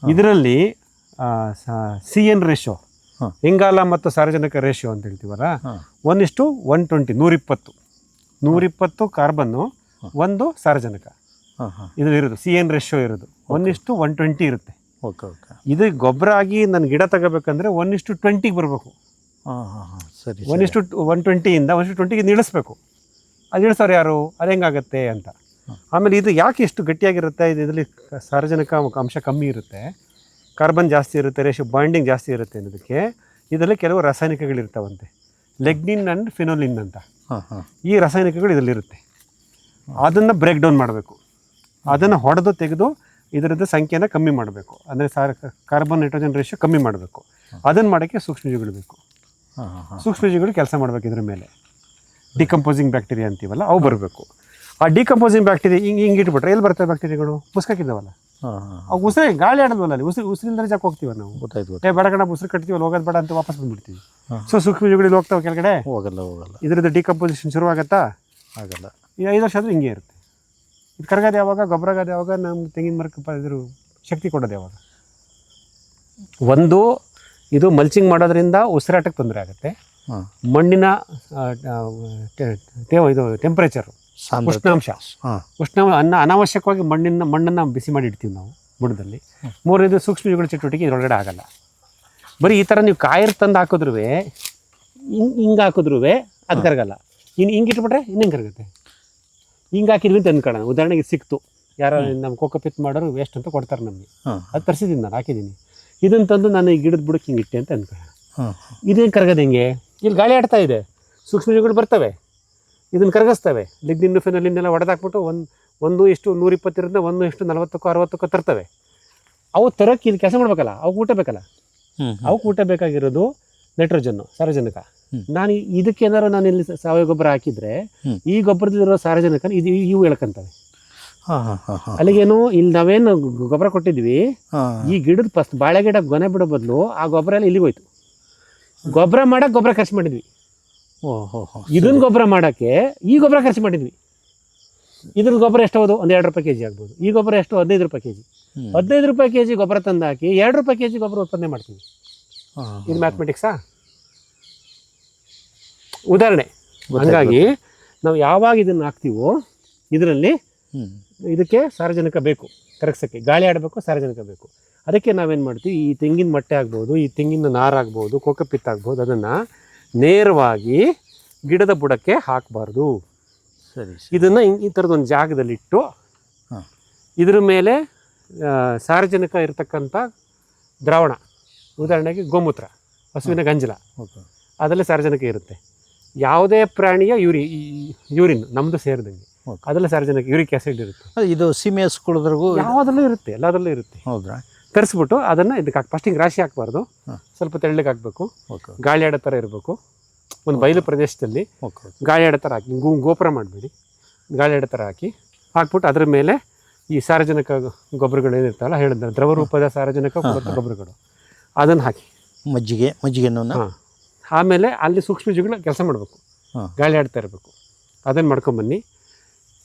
Speaker 1: ಇದರಲ್ಲಿ ಸಿ ಎನ್ ರೇಷೋ. ಇಂಗಾಲ ಮತ್ತು ಸಾರ್ವಜನಿಕ ರೇಷೋ ಅಂತ ಹೇಳ್ತೀವಲ್ಲ
Speaker 2: ಒಂದಿಷ್ಟು
Speaker 1: ಒನ್ ಟ್ವೆಂಟಿ ನೂರಿಪ್ಪತ್ತು. ನೂರಿಪ್ಪತ್ತು ಕಾರ್ಬನ್ನು ಒಂದು
Speaker 2: ಹಾಂ
Speaker 1: ಇದು ಇರೋದು ಸಿ ಎನ್ ರೇಷೋ ಇರೋದು ಒಂದಿಷ್ಟು ಒನ್ ಟ್ವೆಂಟಿ ಇರುತ್ತೆ.
Speaker 2: Okay okay.
Speaker 1: ಇದು ಗೊಬ್ಬರ ಆಗಿ ನಾನು ಗಿಡ ತಗೋಬೇಕಂದ್ರೆ ಒಂದಿಷ್ಟು ಟ್ವೆಂಟಿಗೆ ಬರಬೇಕು.
Speaker 2: ಸರಿ
Speaker 1: ಒಂದಿಷ್ಟು ಒನ್ ಟ್ವೆಂಟಿಯಿಂದ ಒಂದಿಷ್ಟು ಟ್ವೆಂಟಿಗೆ ಇಳಿಸ್ಬೇಕು ಅದು ಇಳಿಸೋರು ಯಾರು? ಅದು ಹೆಂಗಾಗುತ್ತೆ ಅಂತ. ಆಮೇಲೆ ಇದು ಯಾಕೆ ಇಷ್ಟು ಗಟ್ಟಿಯಾಗಿರುತ್ತೆ? ಇದು ಇದರಲ್ಲಿ ಸಾರ್ವಜನಿಕ ಅಂಶ ಕಮ್ಮಿ ಇರುತ್ತೆ. ಕಾರ್ಬನ್ ಜಾಸ್ತಿ ಇರುತ್ತೆ ರೇಷ್ ಬಾಂಡಿಂಗ್ ಜಾಸ್ತಿ ಇರುತ್ತೆ ಅನ್ನೋದಕ್ಕೆ ಇದರಲ್ಲಿ ಕೆಲವು ರಾಸಾಯನಿಕಗಳಿರ್ತಾವಂತೆ. ಲೆಗ್ನಿನ್ ಆ್ಯಂಡ್ ಫಿನೋಲಿನ್ ಅಂತ. ಈ ರಾಸಾಯನಿಕಗಳು ಇದರಲ್ಲಿರುತ್ತೆ. ಅದನ್ನು ಬ್ರೇಕ್ ಡೌನ್ ಮಾಡಬೇಕು. ಅದನ್ನು ಹೊಡೆದು ತೆಗೆದು ಇದರದ್ದು ಸಂಖ್ಯೆನ ಕಮ್ಮಿ ಮಾಡಬೇಕು. ಅಂದರೆ ಸಾರ್ ಕಾರ್ಬನ್ ನೈಟ್ರೋಜನ್ ರೇಷಿಯೋ ಕಮ್ಮಿ ಮಾಡಬೇಕು. ಅದನ್ನು ಮಾಡೋಕ್ಕೆ ಸೂಕ್ಷ್ಮಜೀವಿಗಳು ಬೇಕು ಸೂಕ್ಷ್ಮಜೀವಿಗಳು ಕೆಲಸ ಮಾಡಬೇಕು ಇದ್ರ ಮೇಲೆ. ಡಿಕಂಪೋಸಿಂಗ್ ಬ್ಯಾಕ್ಟೀರಿಯಾ ಅಂತೀವಲ್ಲ ಅವು ಬರಬೇಕು. ಆ ಡಿಕಂಪೋಸಿಂಗ್ ಬ್ಯಾಕ್ಟೀರಿಯಾ ಹಿಂಗೆ ಹಿಂಗೆ ಇಟ್ಬಿಟ್ರೆ ಎಲ್ಲಿ ಬರ್ತವೆ ಬ್ಯಾಕ್ಟೀರಿಯಾಗಳು? ಮುಸ್ಕಾಕಿದ್ದಾವಲ್ಲ ಅವು ಉಸಿರೇ ಗಾಳಿ ಆಡಲ್ವಲ್ಲ ಅಲ್ಲಿ ಉಸಿರು ಉಸಿರಿಂದ ಜಾಕ್ ಹೋಗ್ತೀವಿ ನಾವು?
Speaker 2: ಗೊತ್ತಾಯ್ತು
Speaker 1: ಏ ಬೇಡ ಕಣ ಉಸಿರು ಕಟ್ತೀವಲ್ಲ ಹೋಗೋದು ಬೇಡ ಅಂತ ವಾಪಸ್ ಬಂದ್ಬಿಡ್ತೀವಿ. ಸೊ ಸೂಕ್ಷ್ಮ ಇಲ್ಲಿ ಹೋಗ್ತಾವೆ ಕೆಳಗಡೆ?
Speaker 2: ಹೋಗಲ್ಲ ಹೋಗಲ್ಲ.
Speaker 1: ಇದ್ರದ್ದು ಡಿಕಂಪೋಸಿಷನ್ ಶುರುವಾಗತ್ತಾ?
Speaker 2: ಆಗಲ್ಲ.
Speaker 1: ಈ ಐದು ವರ್ಷ ಆದರೂ ಹಿಂಗೆ ಇರುತ್ತೆ. ಇದು ಕರಗೋದು ಯಾವಾಗ ಗೊಬ್ಬರಗಾದ ಯಾವಾಗ ನಮ್ಮ ತೆಂಗಿನ ಮರಕ್ಕೆ ಇದ್ರ ಶಕ್ತಿ ಕೊಡೋದು ಯಾವಾಗ? ಒಂದು ಇದು ಮಲ್ಚಿಂಗ್ ಮಾಡೋದ್ರಿಂದ ಉಸಿರಾಟಕ್ಕೆ ತೊಂದರೆ ಆಗುತ್ತೆ. ಮಣ್ಣಿನ ಇದು ಟೆಂಪ್ರೇಚರು ಉಷ್ಣಾಂಶ. ಉಷ್ಣಾಂಶ ಅನ್ನ ಅನಾವಶ್ಯಕವಾಗಿ ಮಣ್ಣಿನ ಮಣ್ಣನ್ನು ಬಿಸಿ ಮಾಡಿ ಇಡ್ತೀವಿ ನಾವು ಬುಡದಲ್ಲಿ ಮೂರನೇದು ಸೂಕ್ಷ್ಮಜೀವಿಗಳ ಚಟುವಟಿಕೆ ಇದರೊಳಗಡೆ ಆಗಲ್ಲ. ಬರೀ ಈ ಥರ ನೀವು ಕಾಯಿರ್ ತಂದು ಹಾಕಿದ್ರು ಹಿಂಗೆ ಹಿಂಗೆ ಹಾಕಿದ್ರು ಅದು ಕರಗಲ್ಲ. ಇನ್ನು ಹಿಂಗೆ ಇಟ್ಬಿಟ್ರೆ ಇನ್ನೂ ಹಿಂಗೆ ಕರಗುತ್ತೆ? ಹಿಂಗೆ ಹಾಕಿದ್ವಿ ಅಂತ ಅಂದ್ಕೊಳ್ಳೋಣ ಉದಾಹರಣೆಗೆ ಸಿಕ್ತು. ಯಾರೋ ನಮ್ಮ ಕೋಕೋಪಿತ್ ಮಾಡೋರು ವೇಸ್ಟ್ ಅಂತ ಕೊಡ್ತಾರೆ ನಮಗೆ. ಅದು ತರಿಸಿದ್ದೀನಿ ನಾನು ಹಾಕಿದ್ದೀನಿ ಇದನ್ನು ತಂದು ನಾನು ಈ ಗಿಡದ ಬುಡಕ್ಕೆ ಹಿಂಗೆ ಇಟ್ಟೆ ಅಂತ ಅಂದ್ಕೊಳ್ಳೋಣ ಇದೇನು ಕರಗೋದು ಹೆಂಗೆ? ಇಲ್ಲಿ ಗಾಳಿ ಆಡ್ತಾ ಇದೆ. ಸೂಕ್ಷ್ಮಜೀವಿಗಳು ಬರ್ತವೆ. ಇದನ್ನು ಕರಗಿಸ್ತವೆ. ಲಿಗ್ನಿನ್ ಫಿನಲಿನ್ನೆಲ್ಲ ಹೊಡೆದಾಕ್ಬಿಟ್ಟು ಒಂದು ಒಂದು ಎಷ್ಟು ನೂರಿಪ್ಪತ್ತರಿಂದ ಒಂದು ಎಷ್ಟು ನಲವತ್ತಕ್ಕೂ ಅರವತ್ತಕ್ಕೂ ತರ್ತವೆ. ಅವು ತರಕ್ಕೆ ಇದು ಕೆಲಸ ಮಾಡ್ಬೇಕಲ್ಲ ಅವು ಊಟ ಬೇಕಲ್ಲ?
Speaker 2: ಅವು
Speaker 1: ಅವಕ್ಕೆ ಊಟ ಬೇಕಾಗಿರೋದು ನೈಟ್ರೋಜನ್ನು ಸಾರಜನಕ. ನಾನು ಇದಕ್ಕೆ ಏನಾರು ನಾನು ಇಲ್ಲಿ ಸಾವಯವ ಗೊಬ್ಬರ ಹಾಕಿದ್ರೆ ಈ ಗೊಬ್ಬರದಲ್ಲಿರೋ ಸಾರಜನಕ ಇದು ಇವು ಎಳ್ಕೊಂತವೆ.
Speaker 2: ಹಾಂ ಹಾಂ ಹಾಂ ಹಾಂ.
Speaker 1: ಅಲ್ಲಿಗೇನು ಇಲ್ಲಿ ನಾವೇನು ಗೊಬ್ಬರ ಕೊಟ್ಟಿದ್ವಿ ಈ ಗಿಡದ ಫಸ್ಟ್ ಬಾಳೆ ಗಿಡ ಗೊನೆ ಬಿಡೋ ಬದಲು ಆ ಗೊಬ್ಬರ ಎಲ್ಲ ಇಲ್ಲಿಗೆ ಹೋಯ್ತು. ಗೊಬ್ಬರ ಮಾಡಕ್ಕೆ ಗೊಬ್ಬರ ಖರ್ಚು ಮಾಡಿದ್ವಿ.
Speaker 2: ಓ ಹೋ ಹೋ
Speaker 1: ಇದನ್ನ ಗೊಬ್ಬರ ಮಾಡೋಕ್ಕೆ ಈ ಗೊಬ್ಬರ ಖರ್ಚು ಮಾಡಿದ್ವಿ. ಇದ್ರ ಗೊಬ್ಬರ ಎಷ್ಟು ಹೌದು ಒಂದು ಎರಡು ರೂಪಾಯಿ ಕೆ ಜಿ ಆಗ್ಬೋದು. ಈ ಗೊಬ್ಬರ ಎಷ್ಟು? ಹದಿನೈದು ರೂಪಾಯಿ ಕೆ ಜಿ ಹದಿನೈದು ರೂಪಾಯಿ ಕೆ ಜಿ ಗೊಬ್ಬರ ತಂದು ಹಾಕಿ ಎರಡು ರೂಪಾಯಿ ಕೆ ಜಿ ಗೊಬ್ಬರ ಉತ್ಪಾದನೆ ಮಾಡ್ತೀವಿ. ಇದು ಮ್ಯಾಥಮೆಟಿಕ್ಸಾ ಉದಾಹರಣೆ.
Speaker 2: ಹಾಗಾಗಿ
Speaker 1: ಹಂಗಾಗಿ ನಾವು ಯಾವಾಗ ಇದನ್ನು ಹಾಕ್ತೀವೋ ಇದರಲ್ಲಿ ಇದಕ್ಕೆ ಸಾರ್ವಜನಿಕ ಬೇಕು. ಕರಗ್ಸೋಕ್ಕೆ ಗಾಳಿ ಆಡಬೇಕು ಸಾರ್ವಜನಿಕ ಬೇಕು. ಅದಕ್ಕೆ ನಾವೇನು ಮಾಡ್ತೀವಿ ಈ ತೆಂಗಿನ ಮೊಟ್ಟೆ ಆಗ್ಬೋದು ಈ ತೆಂಗಿನ ನಾರಾಗ್ಬೋದು ಕೋಕಪಿತ್ ಆಗ್ಬೋದು ಅದನ್ನು ನೇರವಾಗಿ ಗಿಡದ ಬುಡಕ್ಕೆ ಹಾಕಬಾರ್ದು.
Speaker 2: ಸರಿ
Speaker 1: ಇದನ್ನು ಈ ಥರದೊಂದು ಜಾಗದಲ್ಲಿಟ್ಟು ಇದ್ರ ಮೇಲೆ ಸಾರ್ವಜನಿಕ ಸಾರಜನಕ ಇರತಕ್ಕಂಥ ದ್ರಾವಣ ಉದಾಹರಣೆಗೆ ಗೋಮೂತ್ರ ಹಸುವಿನ ಗಂಜಲ.
Speaker 2: ಓಕೆ.
Speaker 1: ಅದರಲ್ಲಿ ಸಾರಜನಕ ಇರುತ್ತೆ. ಯಾವುದೇ ಪ್ರಾಣಿಯ ಯೂರಿ ಯೂರಿನ್ ನಮ್ಮದು ಸೇರಿದಂಗೆ. ಅದರಲ್ಲಿ ಸಾರಜನಕ ಯೂರಿಕ್ ಆ್ಯಸಿಡ್ ಇರುತ್ತೆ.
Speaker 2: ಇದು ಸೀಮೆ
Speaker 1: ಯಾವುದರಲ್ಲೂ ಇರುತ್ತೆ ಎಲ್ಲದರಲ್ಲೂ ಇರುತ್ತೆ.
Speaker 2: ಹೌದ್ರಾ?
Speaker 1: ತರಿಸ್ಬಿಟ್ಟು ಅದನ್ನು ಇದಕ್ಕೆ ಹಾಕಿ ಫಸ್ಟಿಗೆ ರಾಶಿ ಹಾಕಬಾರ್ದು. ಸ್ವಲ್ಪ ತೆಳ್ಳಗೆ ಹಾಕಬೇಕು.
Speaker 2: ಓಕೆ
Speaker 1: ಗಾಳಿ ಆಡೋ ಥರ ಇರಬೇಕು. ಒಂದು ಬಯಲು ಪ್ರದೇಶದಲ್ಲಿ ಗಾಳಿ ಆಡೋ ಥರ ಹಾಕಿ. ಗೋ ಗೋಪುರ ಮಾಡಬೇಡಿ. ಗಾಳಿ ಆಡೋ ಥರ ಹಾಕಿ. ಹಾಕ್ಬಿಟ್ಟು ಅದ್ರ ಮೇಲೆ ಈ ಸಾರಜನಕ ಗೊಬ್ಬರಗಳು ಏನಿರ್ತಾವಲ್ಲ ಹೇಳಿದ್ರೆ ದ್ರವ ರೂಪದ ಸಾರಜನಕ ಗೊಬ್ಬರಗಳು. ಅದನ್ನು ಹಾಕಿ.
Speaker 2: ಮಜ್ಜಿಗೆ ಮಜ್ಜಿಗೆ
Speaker 1: ಹಾಂ. ಆಮೇಲೆ ಅಲ್ಲಿ ಸೂಕ್ಷ್ಮಜೀವಿಗಳು ಕೆಲಸ ಮಾಡಬೇಕು. ಗಾಳಿ ಆಡ್ತಾ ಇರಬೇಕು. ಅದನ್ನು ಮಾಡ್ಕೊಂಬನ್ನಿ.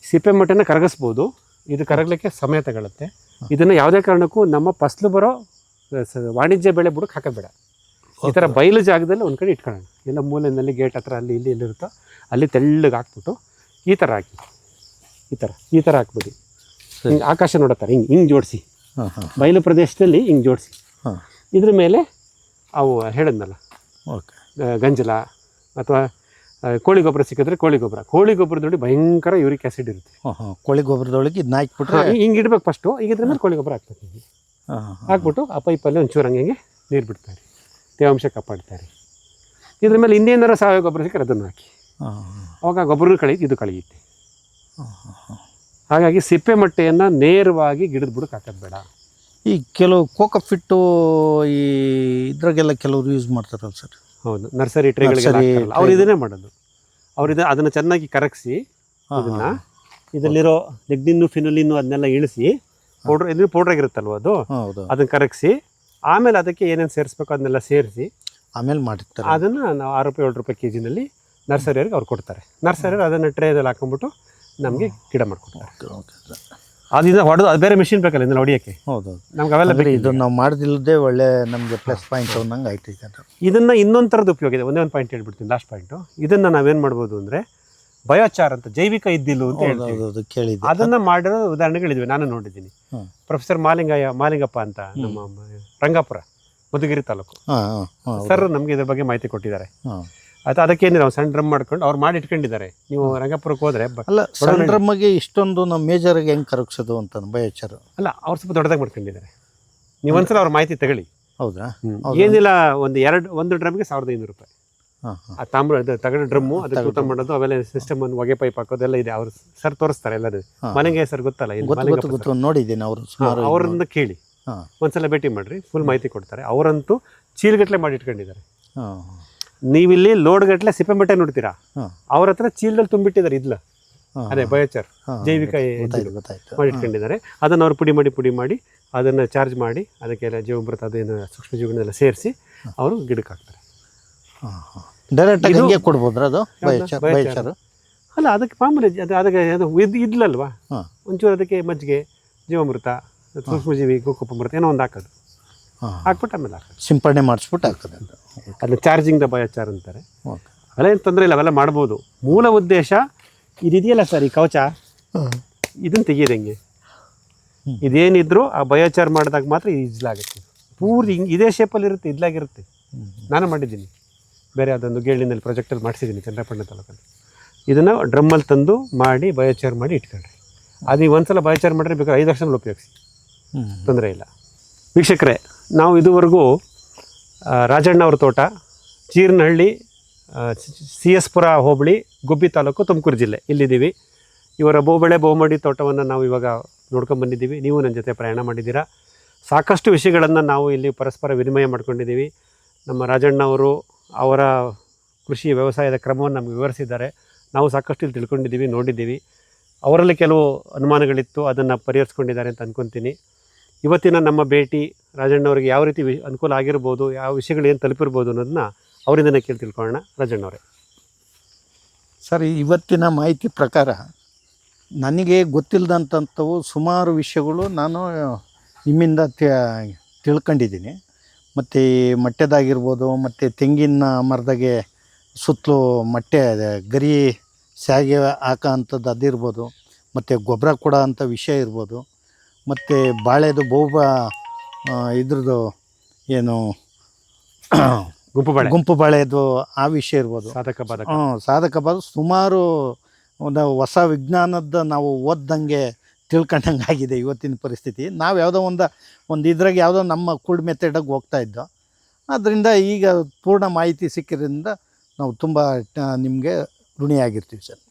Speaker 1: ಸಿಪ್ಪೆ ಮಟ್ಟನ ಕರಗಿಸ್ಬೋದು. ಇದು ಕರಗಲಿಕ್ಕೆ ಸಮಯ ತಗೊಳುತ್ತೆ. ಇದನ್ನು ಯಾವುದೇ ಕಾರಣಕ್ಕೂ ನಮ್ಮ ಫಸ್ಲು ಬರೋ ಸ- ವಾಣಿಜ್ಯ ಬೆಳೆ ಬುಡಕ್ಕೆ ಹಾಕೋಬೇಡ. ಈ ಥರ ಬಯಲು ಜಾಗದಲ್ಲಿ ಒಂದು ಕಡೆ ಇಟ್ಕೊಳ್ಳೋಣ. ಎಲ್ಲ ಮೂಲೆಯಲ್ಲಿ ಗೇಟ್ ಹತ್ರ ಅಲ್ಲಿ ಇಲ್ಲಿ ಎಲ್ಲಿರುತ್ತೋ ಅಲ್ಲಿ ತೆಳ್ಳಗೆ ಹಾಕ್ಬಿಟ್ಟು ಈ ಥರ ಹಾಕಿ. ಈ ಥರ ಈ ಥರ ಹಾಕ್ಬಿಡಿ. ಹಿಂಗೆ ಆಕಾಶ ನೋಡುತ್ತಾರೆ ಹಿಂಗೆ ಹಿಂಗೆ ಜೋಡಿಸಿ. ಬಯಲು ಪ್ರದೇಶದಲ್ಲಿ ಹಿಂಗೆ ಜೋಡಿಸಿ. ಇದ್ರ ಮೇಲೆ ಅವು ಹೇಳಿದ್ನಲ್ಲ
Speaker 2: ಓಕೆ.
Speaker 1: ಗಂಜಲ ಅಥವಾ ಕೋಳಿ ಗೊಬ್ಬರ ಸಿಕ್ಕಿದ್ರೆ ಕೋಳಿ ಗೊಬ್ಬರ. ಕೋಳಿ ಗೊಬ್ಬರದೊಳಗೆ ಭಯಂಕರ ಯೂರಿಕ್ ಆಸಿಡ್ ಇರುತ್ತೆ.
Speaker 2: ಹಾಂ ಹಾಂ. ಕೋಳಿ ಗೊಬ್ಬರದೊಳಗೆ ಇದನ್ನ ಹಾಕ್ಬಿಟ್ರೆ
Speaker 1: ಹಿಂಗೆ ಇಡ್ಬೇಕು ಫಸ್ಟು ಈಗ ಇದ್ರ ಮೇಲೆ ಕೋಳಿ ಗೊಬ್ಬರ ಹಾಕ್ಬೇಕು. ಹಾಕ್ಬಿಟ್ಟು ಆ ಪೈಪಲ್ಲಿ ಒಂಚೂರು ಹಂಗೆ ನೀರು ಬಿಡ್ತಾರೆ. ತೇವಾಂಶ ಕಾಪಾಡ್ತಾರೆ. ಇದ್ರ ಮೇಲೆ ಇನ್ನೇನಾರ ಸಾವಯವ ಗೊಬ್ಬರ ಸಿಕ್ಕರೆ ಅದನ್ನು ಹಾಕಿ.
Speaker 2: ಹಾಂ
Speaker 1: ಅವಾಗ ಗೊಬ್ಬರ ಕಳಿ ಇದು ಕಳೆಯುತ್ತೆ.
Speaker 2: ಹಾಂ ಹಾಂ
Speaker 1: ಹಾಗಾಗಿ ಸಿಪ್ಪೆ ಮೊಟ್ಟೆಯನ್ನು ನೇರವಾಗಿ ಗಿಡದ ಬುಡಕ್ಕೆ ಹಾಕೋದು ಬೇಡ.
Speaker 2: ಈ ಕೆಲವು ಕೋಕಫಿಟ್ಟು ಈ ಇದ್ರಾಗೆಲ್ಲ ಕೆಲವರು ಯೂಸ್ ಮಾಡ್ತಾರಲ್ಲ ಸರ್?
Speaker 1: ಹೌದು ನರ್ಸರಿ ಟ್ರೇಗಳಿಗೆ ಅವ್ರು. ಇದನ್ನೇ ಮಾಡೋದು. ಅವ್ರು ಇದನ್ನ ಅದನ್ನು ಚೆನ್ನಾಗಿ ಕರಗಿಸಿ ಅದನ್ನ ಇದರಲ್ಲಿರೋ ಲೆಗ್ನಿನ್ನು ಫಿನುಲಿನ್ನು ಅದನ್ನೆಲ್ಲ ಇಳಿಸಿ ಪೌಡ್ರ್ ಇದ್ರ ಪೌಡ್ರ್ ಆಗಿರುತ್ತಲ್ವ ಅದು? ಅದನ್ನ ಕರಗಿಸಿ ಆಮೇಲೆ ಅದಕ್ಕೆ ಏನೇನು ಸೇರಿಸ್ಬೇಕು ಅದನ್ನೆಲ್ಲ ಸೇರಿಸಿ
Speaker 2: ಆಮೇಲೆ ಮಾಡಿರ್ತಾರೆ.
Speaker 1: ಅದನ್ನು ನಾವು ಆರು ರೂಪಾಯಿ ಏಳು ರೂಪಾಯಿ ಕೆ ಜಿನಲ್ಲಿ ನರ್ಸರಿಯವ್ರಿಗೆ ಅವ್ರು ಕೊಡ್ತಾರೆ. ನರ್ಸರಿಯವ್ರು ಅದನ್ನು ಟ್ರೇದಲ್ಲಿ ಹಾಕೊಂಡ್ಬಿಟ್ಟು ನಮಗೆ ಗಿಡ ಮಾಡಿಕೊಡ್ತಾರೆ.
Speaker 2: Okay okay. ಸರ್
Speaker 1: ಅದರಿಂದ ಹೊಡೆದು ಅದು ಬೇರೆ ಮಿಷಿನ್ ಬೇಕಲ್ಲ ಇದನ್ನ ಹೊಡಿಯೋಕ್ಕೆ?
Speaker 2: ಹೌದು
Speaker 1: ನಮ್ಗೆ ಅವೆಲ್ಲ ಬೇಕು
Speaker 2: ಇದು ನಾವು ಮಾಡ್ದಿಲ್ಲದೆ ಒಳ್ಳೆ ನಮಗೆ ಪ್ಲಸ್ ಪಾಯಿಂಟ್ ಅನ್ನಂಗೆ ಆಯ್ತು ಈಗ.
Speaker 1: ಇದನ್ನು ಇನ್ನೊಂದು ಥರದ ಉಪಯೋಗ ಇದೆ. ಒಂದೇ ಒಂದು ಪಾಯಿಂಟ್ ಹೇಳ್ಬಿಡ್ತೀನಿ ಲಾಸ್ಟ್ ಪಾಯಿಂಟು ಇದನ್ನು ನಾವೇನು ಮಾಡ್ಬೋದು ಅಂದರೆ ಬಯೋಚಾರ್ ಅಂತ ಜೈವಿಕ ಇದ್ದಿಲ್ಲು ಅಂತ ಹೇಳ್ತೀವಿ. ಅದನ್ನ ಮಾಡಿರೋ ಉದಾಹರಣೆಗಳಿದ್ವಿ ನಾನು ನೋಡಿದ್ದೀನಿ. ಪ್ರೊಫೆಸರ್ ಮಾಲಿಂಗಯ್ಯ ಮಾಲಿಂಗಪ್ಪ ಅಂತ ನಮ್ಮ ರಂಗಾಪುರ ಮಧುಗಿರಿ ತಾಲೂಕು. ಸರ್ ನಮಗೆ ಇದ್ರ ಬಗ್ಗೆ ಮಾಹಿತಿ ಕೊಟ್ಟಿದ್ದಾರೆ. ಅದು ಅದಕ್ಕೇನಿಲ್ಲ ಅವ್ರು ಸಣ್ಣ ಡ್ರಮ್ ಮಾಡ್ಕೊಂಡು ಅವ್ರು ಮಾಡಿ ಇಟ್ಕೊಂಡಿದ್ದಾರೆ. ನೀವು ರಂಗಪುರಕ್ಕೆ ಹೋದ್ರೆ
Speaker 2: ಅಲ್ಲ ಸಣ್ಣ ಡ್ರಮ್ಮಗೆ ಇಷ್ಟೊಂದು ನಮ್ಮ ಮೇಜರ್ಗೆ ಹೆಂಗೆ ಕರಗಿಸೋದು ಅಂತ ಬಯಚಾರು
Speaker 1: ಅಲ್ಲ ಅವ್ರು ಸ್ವಲ್ಪ ದೊಡ್ಡದಾಗಿ ಮಾಡ್ಕೊಂಡಿದ್ದಾರೆ. ನೀವು ಒಂದ್ಸಲ ಅವ್ರ ಮಾಹಿತಿ ತಗೊಳ್ಳಿ.
Speaker 2: ಹೌದಾ?
Speaker 1: ಏನಿಲ್ಲ ಒಂದು ಎರಡು ಒಂದು ಡ್ರಮ್ಗೆ ಸಾವಿರದ ಐನೂರು ರೂಪಾಯಿ. ಆ ತಾಮ್ರ ಅದು ತಗಡು ಡ್ರಮ್ಮು ಅದಕ್ಕೆ ಊಟ ಮಾಡೋದು ಅವೆಲ್ಲ ಸಿಸ್ಟಮ್ ಒಂದು ಹೊಗೆ ಪೈಪ್ ಹಾಕೋದೆಲ್ಲ ಇದೆ. ಅವ್ರು ಸರ್ ತೋರಿಸ್ತಾರೆ ಎಲ್ಲರೂ ಮನೆಗೆ ಸರ್ ಗೊತ್ತಲ್ಲ
Speaker 2: ನೋಡಿದ್ದೀನಿ ಅವರು.
Speaker 1: ಅವ್ರನ್ನ ಕೇಳಿ. ಒಂದ್ಸಲ ಭೇಟಿ ಮಾಡ್ರಿ ಫುಲ್ ಮಾಹಿತಿ ಕೊಡ್ತಾರೆ. ಅವರಂತೂ ಚೀಲ್ಗಟ್ಲೆ ಮಾಡಿ ಇಟ್ಕೊಂಡಿದ್ದಾರೆ. ನೀವಿಲ್ಲಿ ಲೋಡ್ ಗಟ್ಟಲೆ ಸಿಪ್ಪೆ ಮಟ್ಟೆ ನೋಡ್ತೀರಾ? ಅವ್ರ ಹತ್ರ ಚೀಲದಲ್ಲಿ ತುಂಬಿಟ್ಟಿದ್ದಾರೆ ಇದ್ಲ. ಅದೇ ಬಯೋಚಾರ್ ಜೈವಿಕ ಮಾಡಿಟ್ಕೊಂಡಿದ್ದಾರೆ. ಅದನ್ನು ಅವ್ರು ಪುಡಿ ಮಾಡಿ ಪುಡಿ ಮಾಡಿ ಅದನ್ನು ಚಾರ್ಜ್ ಮಾಡಿ ಅದಕ್ಕೆಲ್ಲ ಜೀವಮೃತ ಅದೇನು ಸೂಕ್ಷ್ಮ ಜೀವನೆಲ್ಲ ಸೇರಿಸಿ ಅವರು ಗಿಡಕ್ಕೆ ಹಾಕ್ತಾರೆ
Speaker 2: ಹಂಗೆ ಕೊಡ್ಬೋದ್ರ ಅದು? ಬಯಚಾರು.
Speaker 1: ಅಲ್ಲ ಅದಕ್ಕೆ ಮಾಮೂಲಿ ಅದು ಅದಕ್ಕೆ ಅದು ಇದು ಇದ್ಲಲ್ವಾ? ಒಂಚೂರು ಅದಕ್ಕೆ ಮಜ್ಜಿಗೆ ಜೀವಾಮೃತ ಸೂಕ್ಷ್ಮಜೀವಿ ಗೋಕುಪಮೃತ ಏನೋ ಒಂದು ಹಾಕೋದು. ಹಾಕ್ಬಿಟ್ಟು ಆಮೇಲೆ ಹಾಕೋದು.
Speaker 2: ಸಿಂಪಡಣೆ ಮಾಡಿಸ್ಬಿಟ್ಟು ಹಾಕೋದು
Speaker 1: ಅದನ್ನ ಚಾರ್ಜಿಂಗ್ ದ ಬಯೋಚಾರ್ ಅಂತಾರೆ.
Speaker 2: ಓಕೆ
Speaker 1: ಅವೆಲ್ಲ ಏನು ತೊಂದರೆ ಇಲ್ಲ ಅವೆಲ್ಲ ಮಾಡ್ಬೋದು. ಮೂಲ ಉದ್ದೇಶ ಇದಿದೆಯಲ್ಲ ಸರ್ ಈ ಕವಚ? ಇದನ್ನ ತೆಗಿಯೋದು ಹೆಂಗೆ. ಇದೇನಿದ್ರು ಆ ಬಯೋಚಾರ್ ಮಾಡಿದಾಗ ಮಾತ್ರ ಇಜ್ಲಾಗುತ್ತೆ ಪೂರ್ತಿ ಹಿಂಗೆ ಇದೇ ಶೇಪಲ್ಲಿ ಇರುತ್ತೆ ಇದ್ಲಾಗಿರುತ್ತೆ. ನಾನು ಮಾಡಿದ್ದೀನಿ. ಬೇರೆ ಅದೊಂದು ಗೇಳಿನಲ್ಲಿ ಪ್ರೊಜೆಕ್ಟಲ್ಲಿ ಮಾಡಿಸಿದ್ದೀನಿ ಚಂದ್ರಪಣ್ಣ ತಾಲೂಕಲ್ಲಿ. ಇದನ್ನು ಡ್ರಮ್ಮಲ್ಲಿ ತಂದು ಮಾಡಿ ಬಯೋಚಾರ್ ಮಾಡಿ ಇಟ್ಕೊಂಡ್ರಿ. ಅದು ನೀವು ಒಂದ್ಸಲ ಬಯೋಚಾರ್ ಮಾಡಿದ್ರೆ ಬೇಕಾದ್ರೆ ಐದು ವರ್ಷದಲ್ಲಿ ಉಪಯೋಗಿಸಿ. ತೊಂದರೆ ಇಲ್ಲ. ವೀಕ್ಷಕರೇ ನಾವು ಇದುವರೆಗೂ ರಾಜಣ್ಣ ಅವ್ರ ತೋಟ, ಚೀರ್ನಹಳ್ಳಿ ಸಿ ಎಸ್ ಪುರ ಹೋಬಳಿ, ಗುಬ್ಬಿ ತಾಲೂಕು ತುಮಕೂರು ಜಿಲ್ಲೆ. ಇಲ್ಲಿದ್ದೀವಿ. ಇವರ ಬಹುಬೆಳೆ ಬಹುಮಡಿ ತೋಟವನ್ನು ನಾವು ಇವಾಗ ನೋಡ್ಕೊಂಬಂದಿದ್ದೀವಿ ನೀವು ನನ್ನ ಜೊತೆ ಪ್ರಯಾಣ ಮಾಡಿದ್ದೀರಾ? ಸಾಕಷ್ಟು ವಿಷಯಗಳನ್ನು ನಾವು ಇಲ್ಲಿ ಪರಸ್ಪರ ವಿನಿಮಯ ಮಾಡ್ಕೊಂಡಿದ್ದೀವಿ. ನಮ್ಮ ರಾಜಣ್ಣವರು ಅವರ ಕೃಷಿ ವ್ಯವಸಾಯದ ಕ್ರಮವನ್ನು ನಮಗೆ ವಿವರಿಸಿದ್ದಾರೆ. ನಾವು ಸಾಕಷ್ಟು ಇಲ್ಲಿ ತಿಳ್ಕೊಂಡಿದ್ದೀವಿ, ನೋಡಿದ್ದೀವಿ. ಅವರಲ್ಲಿ ಕೆಲವು ಅನುಮಾನಗಳಿತ್ತು. ಅದನ್ನು ಪರಿಹರಿಸ್ಕೊಂಡಿದ್ದಾರೆ ಅಂತ ಅಂದ್ಕೊತೀನಿ ಇವತ್ತಿನ ನಮ್ಮ ಭೇಟಿ ರಾಜಣ್ಣವರಿಗೆ ಯಾವ ರೀತಿ ಅನುಕೂಲ ಆಗಿರ್ಬೋದು, ಯಾವ ವಿಷಯಗಳು ಏನು ತಲುಪಿರ್ಬೋದು ಅನ್ನೋದನ್ನ ಅವರಿಂದನೇ ಕೇಳಿ ತಿಳ್ಕೊಳ್ಳೋಣ, ರಾಜಣ್ಣವರೇ.
Speaker 2: ಸರ್ ಇವತ್ತಿನ ಮಾಹಿತಿ ಪ್ರಕಾರ ನನಗೆ ಗೊತ್ತಿಲ್ಲದಂಥವು ಸುಮಾರು ವಿಷಯಗಳು ನಾನು ನಿಮ್ಮಿಂದ ತಿಳ್ಕೊಂಡಿದ್ದೀನಿ. ಮತ್ತು ಮಟ್ಟೆದಾಗಿರ್ಬೋದು, ಮತ್ತು ತೆಂಗಿನ ಮರದಾಗೆ ಸುತ್ತಲೂ ಮೊಟ್ಟೆ ಗರಿ ಸ್ಯಾಗೆ ಹಾಕೋ ಅಂಥದ್ದು ಅದಿರ್ಬೋದು, ಮತ್ತು ಗೊಬ್ಬರ ಕೊಡೋ ಅಂಥ ವಿಷಯ ಇರ್ಬೋದು, ಮತ್ತು ಬಾಳೆದು ಬಹುಬ ಇದ್ರದ್ದು ಏನು
Speaker 1: ಗುಂಪು ಬಳೆ.
Speaker 2: ಗುಂಪು ಬಳೆದು ಆ ವಿಷಯ ಇರ್ಬೋದು.
Speaker 1: ಸಾಧಕ ಬಾಧಕ.
Speaker 2: ಹ್ಞೂ ಸಾಧಕ ಬಾಧಕ. ಸುಮಾರು ಒಂದು ಹೊಸ ವಿಜ್ಞಾನದ ನಾವು ಓದ್ದಂಗೆ ತಿಳ್ಕೊಂಡಂಗೆ ಆಗಿದೆ ಇವತ್ತಿನ ಪರಿಸ್ಥಿತಿ. ನಾವು ಯಾವುದೋ ಒಂದು ಒಂದು ಇದ್ರಾಗ ಯಾವುದೋ ನಮ್ಮ ಕೂಡ್ ಮೆಥಡಾಗಿ ಹೋಗ್ತಾ ಇದ್ದೋ. ಆದ್ದರಿಂದ ಈಗ ಪೂರ್ಣ ಮಾಹಿತಿ ಸಿಕ್ಕಿದ್ರಿಂದ ನಾವು ತುಂಬ ನಿಮಗೆ ಋಣಿಯಾಗಿರ್ತೀವಿ ಸರ್.